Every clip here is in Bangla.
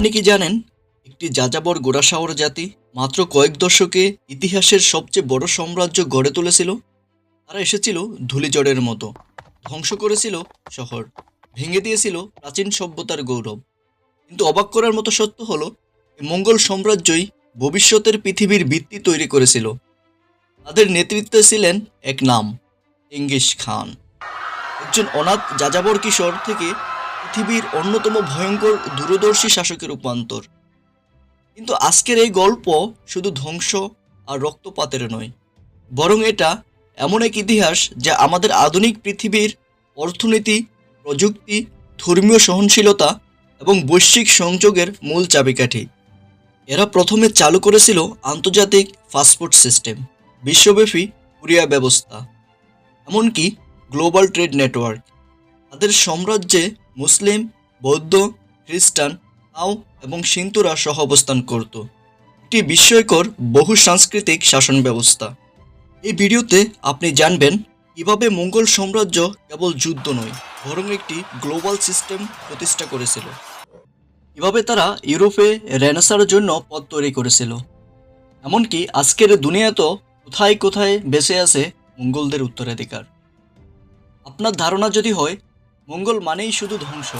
আপনি কি জানেন, একটি যাযাবর গোড়াসাওয়ার জাতি মাত্র কয়েক দশকে ইতিহাসের সবচেয়ে বড় সাম্রাজ্য গড়ে তুলেছিল? তারা এসেছিল ধূলিজড়ের মতো, ধ্বংস করেছিল শহর, ভেঙে দিয়েছিল প্রাচীন সভ্যতার গৌরব। কিন্তু অবাক করার মতো সত্য হলো মঙ্গল সাম্রাজ্যই ভবিষ্যতের পৃথিবীর ভিত্তি তৈরি করেছিল। তাদের নেতৃত্বে ছিলেন এক নাম চেঙ্গিস খান। একজন অনাথ যাযাবর কিশোর থেকে পৃথিবীর অন্যতম ভয়ঙ্কর দূরদর্শী শাসকের রূপান্তর। কিন্তু আজকের এই গল্প শুধু ধ্বংস আর রক্তপাতের নয়, বরং এটা এমন এক ইতিহাস যা আমাদের আধুনিক পৃথিবীর অর্থনীতি, প্রযুক্তি, ধর্মীয় সহনশীলতা এবং বৈশ্বিক সংযোগের মূল চাবিকাঠি। এরা প্রথমে চালু করেছিল আন্তর্জাতিক পাসপোর্ট সিস্টেম, বিশ্বব্যাপী কুরিয়া ব্যবস্থা, এমনকি গ্লোবাল ট্রেড নেটওয়ার্ক। তাদের সাম্রাজ্যে মুসলিম, বৌদ্ধ, খ্রিস্টান তাও এবং সিন্তুরা সহ অবস্থান করত। একটি বিস্ময়কর বহু সাংস্কৃতিক শাসন ব্যবস্থা। এই ভিডিওতে আপনি জানবেন কীভাবে মঙ্গল সাম্রাজ্য কেবল যুদ্ধ নয়, বরং একটি গ্লোবাল সিস্টেম প্রতিষ্ঠা করেছিল। কীভাবে তারা ইউরোপে রেনেসার জন্য পথ তৈরি করেছিল। এমনকি আজকের দুনিয়াতেও কোথায় কোথায় বেঁচে আছে মঙ্গলদের উত্তরাধিকার। আপনার ধারণা যদি হয় মঙ্গল মানেই শুধু ধ্বংস।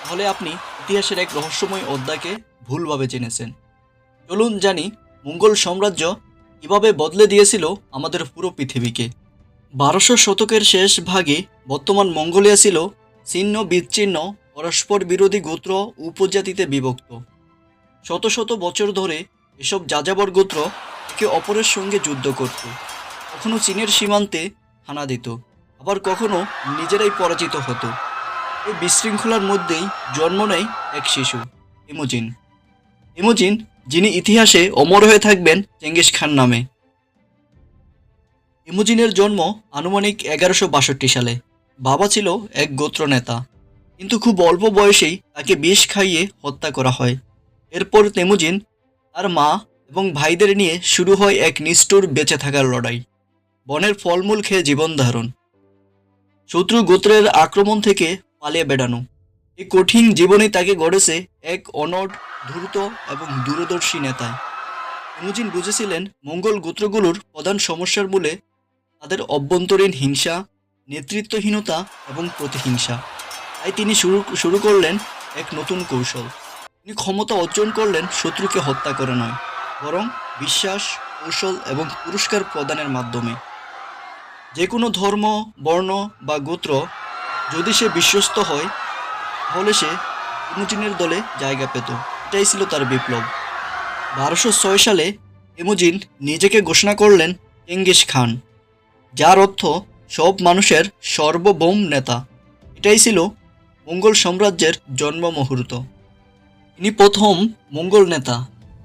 তাহলে আপনি ইতিহাসের এক রহস্যময় অধ্যায়কে ভুলভাবে জেনেছেন। চলুন জানি মঙ্গল সাম্রাজ্য কীভাবে বদলে দিয়েছিল আমাদের পুরো পৃথিবীকে। বারোশো শতকের শেষ ভাগে বর্তমান মঙ্গোলিয়া ছিল ছিন্ন বিচ্ছিন্ন পরস্পর বিরোধী গোত্র উপজাতিতে বিভক্ত। শত শত বছর ধরে এসব যাযাবর গোত্র একে অপরের সঙ্গে যুদ্ধ করত, কখনো চীনের সীমান্তে হানা দিত। আবার কখনো নিজেরাই পরাজিত হতো। এই বিশৃঙ্খলার মধ্যেই জন্ম নেয় এক শিশু, ইমোজিন। ইমোজিন, যিনি ইতিহাসে অমর হয়ে থাকবেন চেঙ্গিস খান নামে। ইমোজিনের জন্ম আনুমানিক এগারোশো বাষট্টি সালে। বাবা ছিল এক গোত্র নেতা। কিন্তু খুব অল্প বয়সেই তাকে বিষ খাইয়ে হত্যা করা হয়। এরপর তেমুজিন তার মা এবং ভাইদের নিয়ে শুরু হয় এক নিষ্ঠুর বেঁচে থাকার লড়াই। বনের ফলমূল খেয়ে জীবন ধারণ। শত্রু গোত্রের আক্রমণ থেকে পালিয়ে বেড়ানো। এই কঠিন জীবনে তাকে গড়েছে এক অনট দ্রুত এবং দূরদর্শী নেতায় ইমুজিন বুঝেছিলেন, মঙ্গল গোত্রগুলোর প্রধান সমস্যার মূলে তাদের অভ্যন্তরীণ হিংসা, নেতৃত্বহীনতা এবং প্রতিহিংসা। তাই তিনি শুরু শুরু করলেন এক নতুন কৌশল। তিনি ক্ষমতা অর্জন করলেন শত্রুকে হত্যা করে নয়, বরং বিশ্বাস, কৌশল এবং পুরস্কার প্রদানের মাধ্যমে। যে কোনো ধর্ম, বর্ণ বা গোত্র যদি সে বিশ্বস্ত হয়, তাহলে সে ইমোজিনের দলে জায়গা পেত। এটাই ছিল তার বিপ্লব। বারোশো ছয় সালে ইমোজিন নিজেকে ঘোষণা করলেন চেঙ্গিস খান, যার অর্থ সব মানুষের সর্বভৌম নেতা। এটাই ছিল মঙ্গল সাম্রাজ্যের জন্ম মুহূর্ত। ইনি প্রথম মঙ্গল নেতা,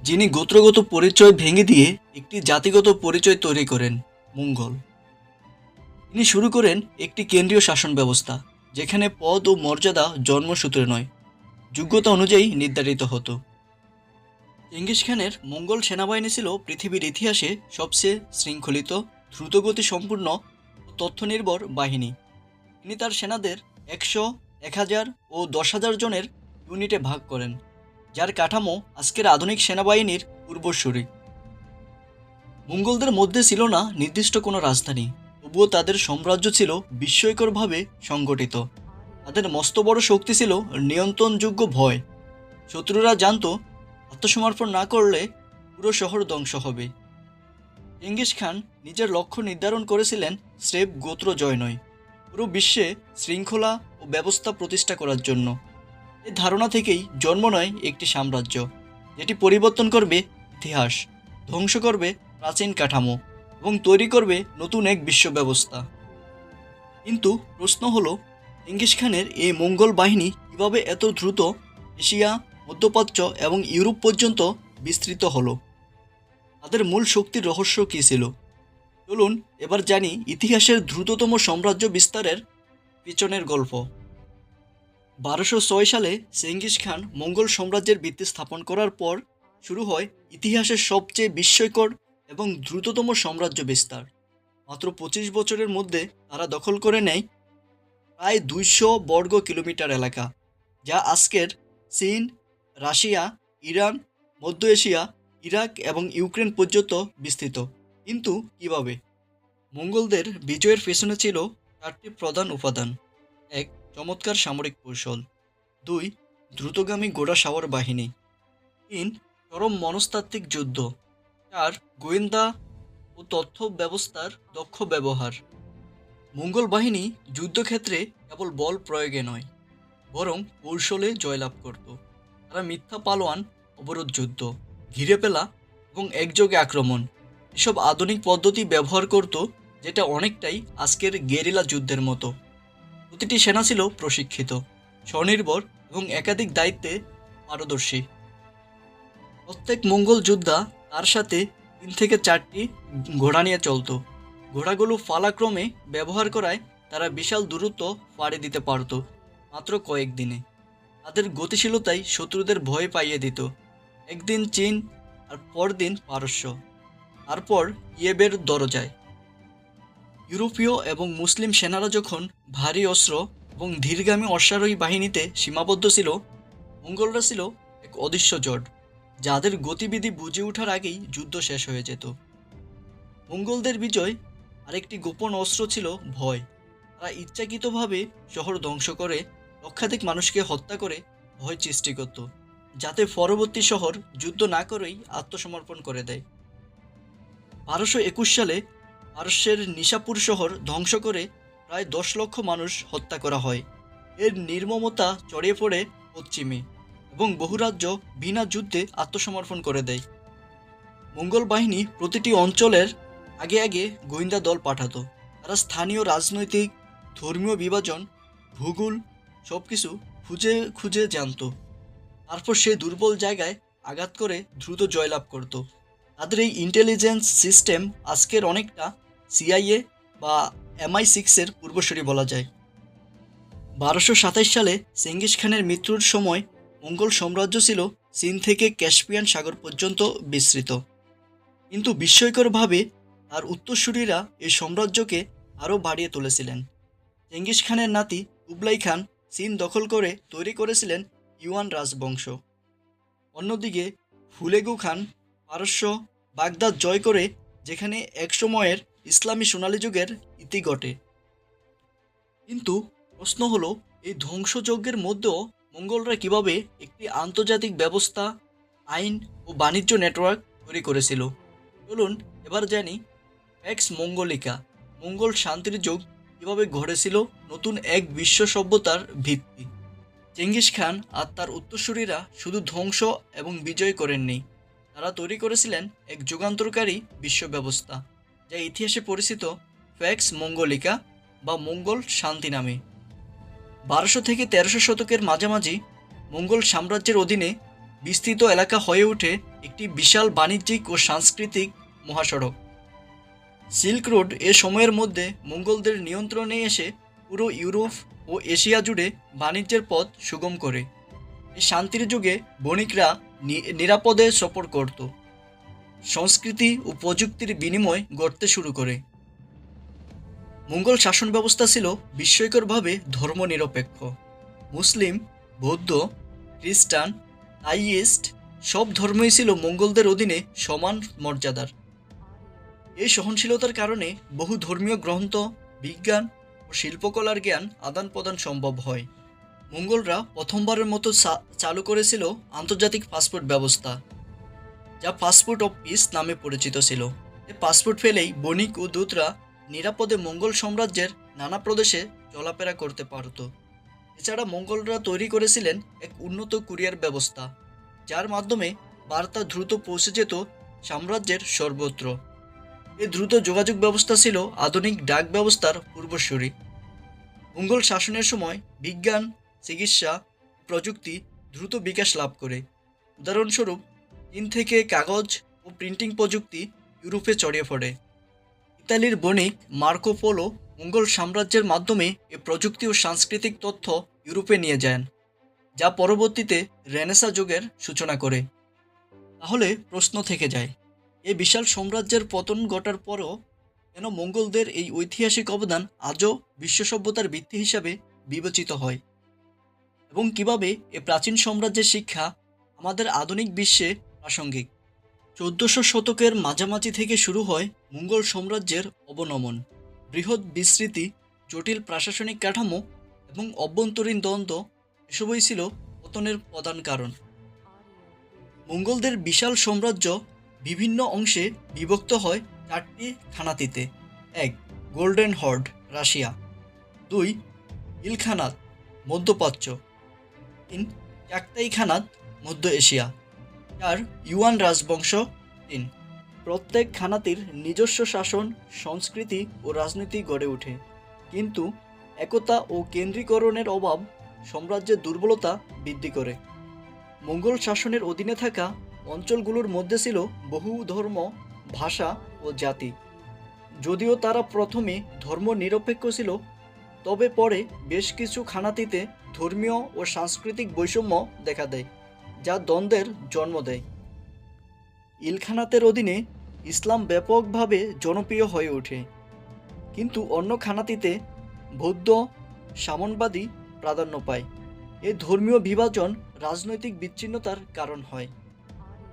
যিনি গোত্রগত পরিচয় ভেঙে দিয়ে একটি জাতিগত পরিচয় তৈরি করেন, মঙ্গল। তিনি শুরু করেন একটি কেন্দ্রীয় শাসন ব্যবস্থা, যেখানে পদ ও মর্যাদা জন্মসূত্রে নয়, যোগ্যতা অনুযায়ী নির্ধারিত হতো। চেঙ্গিস খানের মঙ্গল সেনাবাহিনী ছিল পৃথিবীর ইতিহাসে সবচেয়ে শৃঙ্খলিত দ্রুতগতি সম্পূর্ণ তথ্যনির্ভর বাহিনী। তিনি তার সেনাদের একশো, এক হাজার ও দশ হাজার জনের ইউনিটে ভাগ করেন, যার কাঠামো আজকের আধুনিক সেনাবাহিনীর পূর্বসূরি। মঙ্গলদের মধ্যে ছিল না নির্দিষ্ট কোনো রাজধানী। তবুও তাদের সাম্রাজ্য ছিল বিস্ময়করভাবে সংগঠিত। তাদের মস্ত বড় শক্তি ছিল নিয়ন্ত্রণযোগ্য ভয়। শত্রুরা জানত, আত্মসমর্পণ না করলে পুরো শহর ধ্বংস হবে। চেঙ্গিস খান নিজের লক্ষ্য নির্ধারণ করেছিলেন স্রেফ গোত্র জয় নয়, পুরো বিশ্বে শৃঙ্খলা ও ব্যবস্থা প্রতিষ্ঠা করার জন্য। এই ধারণা থেকেই জন্ম নেয় একটি সাম্রাজ্য, যেটি পরিবর্তন করবে ইতিহাস, ধ্বংস করবে প্রাচীন কাঠামো। এবং তৈরি করবে নতুন এক বিশ্ব ব্যবস্থা। কিন্তু প্রশ্ন হলো চেঙ্গিস খানের এই মঙ্গল বাহিনী কীভাবে এত দ্রুত এশিয়া, মধ্যপ্রাচ্য এবং ইউরোপ পর্যন্ত বিস্তৃত হলো? তাদের মূল শক্তির রহস্য কী ছিল? চলুন এবার জানি ইতিহাসের দ্রুততম সাম্রাজ্য বিস্তারের পিছনের গল্প। বারোশো ছয় সালে চেঙ্গিস খান মঙ্গল সাম্রাজ্যের ভিত্তি স্থাপন করার পর শুরু হয় ইতিহাসের সবচেয়ে বিস্ময়কর এবং দ্রুততম সাম্রাজ্য বিস্তার। মাত্র পঁচিশ বছরের মধ্যে তারা দখল করে নেয় প্রায় দুইশো বর্গ কিলোমিটার এলাকা, যা আজকের চীন, রাশিয়া, ইরান, মধ্য এশিয়া, ইরাক এবং ইউক্রেন পর্যন্ত বিস্তৃত। কিন্তু কীভাবে? মঙ্গলদের বিজয়ের পেছনে ছিল চারটি প্রধান উপাদান। এক, চমৎকার সামরিক কৌশল। দুই, দ্রুতগামী গোড়া সাওয়ার বাহিনী। তিন, চরম মনস্তাত্ত্বিক যুদ্ধ। চার গোয়েন্দা ও তথ্য ব্যবস্থার দক্ষ ব্যবহার। মঙ্গল বাহিনী যুদ্ধক্ষেত্রে কেবল বল প্রয়োগে নয়, বরং কৌশলে জয়লাভ করত। তারা মিথ্যা পালোয়ান, অবরোধ যুদ্ধ, ঘিরে পেলা এবং একযোগে আক্রমণ, এসব আধুনিক পদ্ধতি ব্যবহার করত যেটা অনেকটাই আজকের গেরিলা যুদ্ধের মতো। প্রতিটি সেনা ছিল প্রশিক্ষিত, স্বনির্ভর এবং একাধিক দায়িত্বে পারদর্শী। প্রত্যেক মঙ্গল যোদ্ধা তার সাথে তিন থেকে চারটি ঘোড়া নিয়ে চলতো। ঘোড়াগুলো ফালাক্রমে ব্যবহার করায় তারা বিশাল দূরত্ব পাড়ি দিতে পারত, মাত্র কয়েক দিনে। তাদের গতিশীলতাই শত্রুদের ভয় পাইয়ে দিত। একদিন চীন, আর পরদিন পারস্য। তারপর ইয়েবের দরজায়। ইউরোপীয় এবং মুসলিম সেনারা যখন ভারী অস্ত্র এবং ধীরগামী অশ্বারোহী বাহিনীতে সীমাবদ্ধ ছিল, মঙ্গলরা ছিল এক অদৃশ্য জট। যাদের গতিবিধি বুঝে ওঠার আগেই যুদ্ধ শেষ হয়ে যেত। মঙ্গলদের বিজয় আরেকটি গোপন অস্ত্র ছিল ভয়। তারা ইচ্ছাকৃতভাবে শহর ধ্বংস করে লক্ষাধিক মানুষকে হত্যা করে ভয় সৃষ্টি করত, যাতে পরবর্তী শহর যুদ্ধ না করেই আত্মসমর্পণ করে দেয়। বারোশো একুশ সালে পারস্যের নিশাপুর শহর ধ্বংস করে প্রায় দশ লক্ষ মানুষ হত্যা করা হয়। এর নির্মমতা ছড়িয়ে পড়ে পশ্চিমে। এবং বহু রাজ্য বিনা যুদ্ধে আত্মসমর্পণ করে দেয়। মঙ্গল বাহিনী প্রতিটি অঞ্চলের আগে আগে গোয়েন্দা দল পাঠাতো। তারা স্থানীয় রাজনৈতিক, ধর্মীয় বিভাজন, ভূগোল সব কিছু খুঁজে খুঁজে জানতো। তারপর সে দুর্বল জায়গায় আঘাত করে দ্রুত জয়লাভ করত। তাদের এই ইন্টেলিজেন্স সিস্টেম আজকের অনেকটা সিআইএ বা এমআই সিক্সের পূর্বসূরি বলা যায়। বারোশো সাতাইশ সালে চেঙ্গিস খানের মৃত্যুর সময় মঙ্গল সাম্রাজ্য ছিল চীন থেকে ক্যাসপিয়ান সাগর পর্যন্ত বিস্তৃত। কিন্তু বিস্ময়করভাবে তার উত্তরসূরিরা এই সাম্রাজ্যকে আরও বাড়িয়ে তুলেছিলেন। চেঙ্গিস খানের নাতি কুবলাই খান চীন দখল করে তৈরি করেছিলেন ইউয়ান রাজবংশ। অন্যদিকে ফুলেগু খান পারস্য বাগদাদ জয় করে যেখানে একসময়ের ইসলামী সোনালী যুগের ইতি ঘটে। কিন্তু প্রশ্ন হলো, এই ধ্বংসযজ্ঞের মধ্যেও মঙ্গলরা কীভাবে একটি আন্তর্জাতিক ব্যবস্থা, আইন ও বাণিজ্য নেটওয়ার্ক তৈরি করেছিল? চলুন এবার জানি এক্স মঙ্গলিকা, মঙ্গল শান্তির যুগ কীভাবে গড়েছিল নতুন এক বিশ্ব সভ্যতার ভিত্তি? চেঙ্গিস খান আর তার উত্তরসূরিরা শুধু ধ্বংস এবং বিজয় করেননি, তারা তৈরি করেছিলেন এক যুগান্তরকারী বিশ্ব ব্যবস্থা, যা ইতিহাসে পরিচিত ফ্যাক্স মঙ্গলিকা বা মঙ্গল শান্তি নামে। বারোশো থেকে তেরোশো শতকের মাঝামাঝি মঙ্গল সাম্রাজ্যের অধীনে বিস্তৃত এলাকা হয়ে ওঠে একটি বিশাল বাণিজ্যিক ও সাংস্কৃতিক মহাসড়ক। সিল্ক রোড এ সময়ের মধ্যে মঙ্গলদের নিয়ন্ত্রণে এসে পুরো ইউরোপ ও এশিয়া জুড়ে বাণিজ্যের পথ সুগম করে। এই শান্তির যুগে বণিকরা নিরাপদে সফর করত। সংস্কৃতি ও প্রযুক্তির বিনিময় গড়তে শুরু করে। মঙ্গল শাসন ব্যবস্থা ছিল বিস্ময়করভাবে ধর্মনিরপেক্ষ। মুসলিম, বৌদ্ধ, খ্রিস্টান, আইইস্ট, সব ধর্মই ছিল মঙ্গলদের অধীনে সমান মর্যাদার। এই সহনশীলতার কারণে বহু ধর্মীয় গ্রন্থ, বিজ্ঞান ও শিল্পকলার জ্ঞান আদান প্রদান সম্ভব হয়। মঙ্গলরা প্রথমবারের মতো চালু করেছিল আন্তর্জাতিক পাসপোর্ট ব্যবস্থা, যা পাসপোর্ট অফ পিস নামে পরিচিত ছিল। পাসপোর্ট ফেলেই বণিক ও দূতরা নিরাপদে মঙ্গল সাম্রাজ্যের নানা প্রদেশে চলাফেরা করতে পারত। এছাড়া মঙ্গলরা তৈরি করেছিলেন এক উন্নত কুরিয়ার ব্যবস্থা, যার মাধ্যমে বার্তা দ্রুত পৌঁছে যেত সাম্রাজ্যের সর্বত্র। এই দ্রুত যোগাযোগ ব্যবস্থা ছিল আধুনিক ডাক ব্যবস্থার পূর্বসূরি। মঙ্গল শাসনের সময় বিজ্ঞান, চিকিৎসা, প্রযুক্তি দ্রুত বিকাশ লাভ করে। উদাহরণস্বরূপ চীন থেকে কাগজ ও প্রিন্টিং প্রযুক্তি ইউরোপে ছড়িয়ে পড়ে। ইতালির বণিক মার্কো পোলো মঙ্গল সাম্রাজ্যের মাধ্যমে এ প্রযুক্তি ও সাংস্কৃতিক তথ্য ইউরোপে নিয়ে যান, যা পরবর্তীতে রেনেসা যুগের সূচনা করে। তাহলে প্রশ্ন থেকে যায় এই বিশাল সাম্রাজ্যের পতন ঘটার পরও কেন মঙ্গলদের এই ঐতিহাসিক অবদান আজও বিশ্ব সভ্যতার ভিত্তি হিসাবে বিবেচিত হয়? এবং কীভাবে এ প্রাচীন সাম্রাজ্যের শিক্ষা আমাদের আধুনিক বিশ্বে প্রাসঙ্গিক? চোদ্দশো শতকের মাঝামাঝি থেকে শুরু হয় মুঘল সাম্রাজ্যের অবনমন। বৃহৎ বিস্তৃতি, জটিল প্রশাসনিক কাঠামো এবং অভ্যন্তরীণ দ্বন্দ্ব এসবই ছিল পতনের প্রধান কারণ। মঙ্গলদের বিশাল সাম্রাজ্য বিভিন্ন অংশে বিভক্ত হয় চারটি খানাতিতে। এক, গোল্ডেন হর্ড, রাশিয়া। দুই, ইলখানাত, মধ্যপ্রাচ্য। তিন চাকতাই খানাত, মধ্য এশিয়া। চার ইউয়ান রাজবংশ তিন। প্রত্যেক খানাতির নিজস্ব শাসন, সংস্কৃতি ও রাজনীতি গড়ে ওঠে। কিন্তু একতা ও কেন্দ্রীকরণের অভাব সাম্রাজ্যের দুর্বলতা বৃদ্ধি করে। মঙ্গল শাসনের অধীনে থাকা অঞ্চলগুলোর মধ্যে ছিল বহু ধর্ম, ভাষা ও জাতি। যদিও তারা প্রথমে ধর্ম নিরপেক্ষ ছিল, তবে পরে বেশ কিছু খানাতিতে ধর্মীয় ও সাংস্কৃতিক বৈষম্য দেখা দেয়। যা দ্বন্দ্বের জন্ম দেয়। ইলখানাতের অধীনে ইসলাম ব্যাপকভাবে জনপ্রিয় হয়ে ওঠে। কিন্তু অন্য খানাতিতে বৌদ্ধ, সামনবাদী প্রাধান্য পায়। এই ধর্মীয় বিভাজন রাজনৈতিক বিচ্ছিন্নতার কারণ হয়।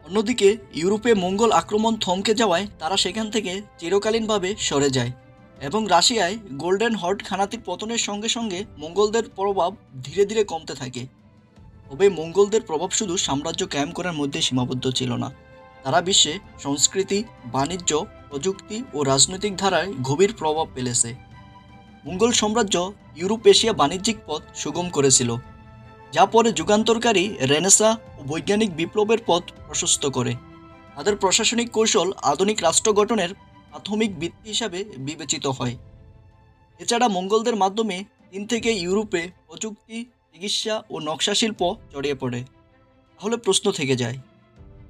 অন্যদিকে, ইউরোপে মঙ্গল আক্রমণ থমকে যাওয়ায় তারা সেখান থেকে চিরকালীনভাবে সরে যায় এবং রাশিয়ায় গোল্ডেন হর্ড খানাতির পতনের সঙ্গে সঙ্গে মঙ্গলদের প্রভাব ধীরে ধীরে কমতে থাকে। তবে মঙ্গলদের প্রভাব শুধু সাম্রাজ্য কায়েম করার মধ্যে সীমাবদ্ধ ছিল না। তারা বিশ্বে সংস্কৃতি, বাণিজ্য, প্রযুক্তি ও রাজনৈতিক ধারায় গভীর প্রভাব ফেলেছে। মঙ্গল সাম্রাজ্য ইউরোপ এশিয়া বাণিজ্যিক পথ সুগম করেছিল, যা পরে যুগান্তরকারী রেনেসা ও বৈজ্ঞানিক বিপ্লবের পথ প্রশস্ত করে। তাদের প্রশাসনিক কৌশল আধুনিক রাষ্ট্র গঠনের প্রাথমিক ভিত্তি হিসাবে বিবেচিত হয়। এছাড়া মঙ্গলদের মাধ্যমে চীন থেকে ইউরোপে প্রযুক্তি চিকিৎসা ও নকশা শিল্প ছড়িয়ে পড়ে। তাহলে প্রশ্ন থেকে যায়,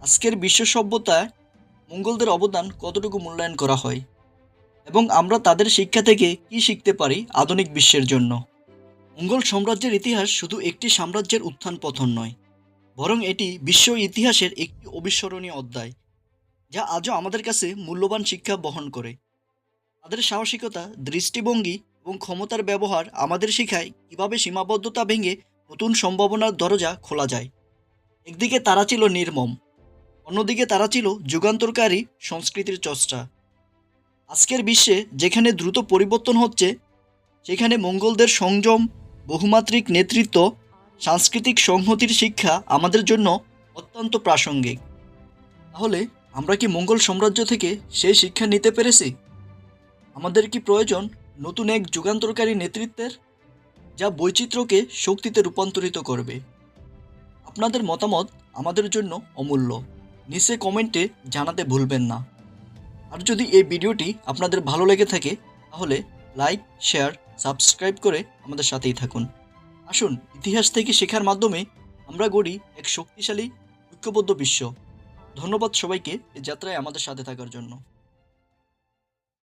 আজকের বিশ্ব সভ্যতায় মঙ্গলদের অবদান কতটুকু মূল্যায়ন করা হয়? এবং আমরা তাদের শিক্ষা থেকে কি শিখতে পারি আধুনিক বিশ্বের জন্য? মঙ্গল সাম্রাজ্যের ইতিহাস শুধু একটি সাম্রাজ্যের উত্থান পতন নয়, বরং এটি বিশ্ব ইতিহাসের একটি অবিস্মরণীয় অধ্যায়, যা আজও আমাদের কাছে মূল্যবান শিক্ষা বহন করে। তাদের সাহসিকতা, দৃষ্টিভঙ্গি এবং ক্ষমতার ব্যবহার আমাদের শেখায় কীভাবে সীমাবদ্ধতা ভেঙে নতুন সম্ভাবনার দরজা খোলা যায়। একদিকে তারা ছিল নির্মম, অন্যদিকে তারা ছিল যুগান্তরকারী সংস্কৃতির চর্চা। আজকের বিশ্বে যেখানে দ্রুত পরিবর্তন হচ্ছে, সেখানে মঙ্গলদের সংযম, বহুমাত্রিক নেতৃত্ব, সাংস্কৃতিক সংহতির শিক্ষা আমাদের জন্য অত্যন্ত প্রাসঙ্গিক। তাহলে আমরা কি মঙ্গল সাম্রাজ্য থেকে সেই শিক্ষা নিতে পেরেছি? আমাদের কি প্রয়োজন নতুন এক যুগান্তরকারী নেতৃত্বের, যা বৈচিত্র্যকে শক্তিতে রূপান্তরিত করবে। আপনাদের মতামত আমাদের জন্য অমূল্য। নিচে কমেন্টে জানাতে ভুলবেন না। আর যদি এই ভিডিওটি আপনাদের ভালো লেগে থাকে, তাহলে লাইক, শেয়ার, সাবস্ক্রাইব করে আমাদের সাথেই থাকুন। আসুন, ইতিহাস থেকে শেখার মাধ্যমে আমরা গড়ি এক শক্তিশালী, ঐক্যবদ্ধ বিশ্ব। ধন্যবাদ সবাইকে এই যাত্রায় আমাদের সাথে থাকার জন্য।